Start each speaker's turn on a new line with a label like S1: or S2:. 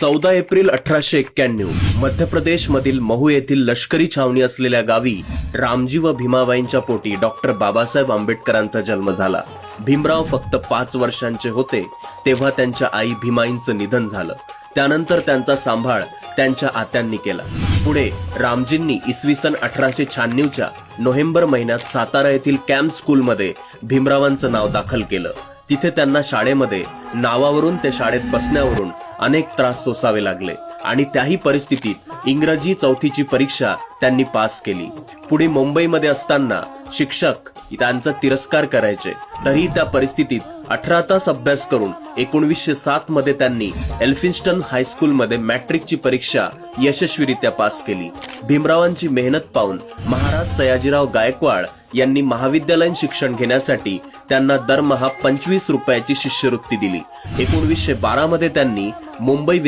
S1: चौदा एप्रिल अठराशे एक्क्याण्णव मध्य प्रदेश मधील महू येथील लष्करी छावणी असलेल्या गावी रामजी व भीमाबाईंच्या पोटी डॉक्टर बाबासाहेब आंबेडकरांचा जन्म झाला. भीमराव फक्त पाच वर्षांचे होते तेव्हा त्यांच्या आई भीमाईंचं निधन झालं. त्यानंतर त्यांचा सांभाळ त्यांच्या आत्यांनी केला. पुढे रामजींनी इसवी सन अठराशे शहाण्णवच्या नोव्हेंबर महिन्यात सातारा येथील कॅम्प स्कूलमध्ये भीमरावांचं नाव दाखल केलं. तिथे त्यांना शाळेमध्ये नावावरून ते शाळेत बसण्यावरून अनेक त्रास सोसावे लागले आणि त्याही परिस्थितीत इंग्रजी चौथीची परीक्षा त्यांनी पास केली. पुढे मुंबईमध्ये असताना शिक्षक त्यांचा तिरस्कार करायचे. तरी त्या परिस्थितीत अठरा तास अभ्यास करून एकोणवीसशे सात मध्ये त्यांनी एल्फिन्स्टन हायस्कूलमध्ये मॅट्रिकची परीक्षा यशस्वीरित्या पास केली. भीमरावांची मेहनत पाहून महाराज सयाजीराव गायकवाड यांनी महाविद्यालयीन शिक्षण घेण्यासाठी त्यांना दरमहा पंचवीस रुपयाची शिष्यवृत्ती दिली. एकोणवीसशे बारा मध्ये त्यांनी मुंबई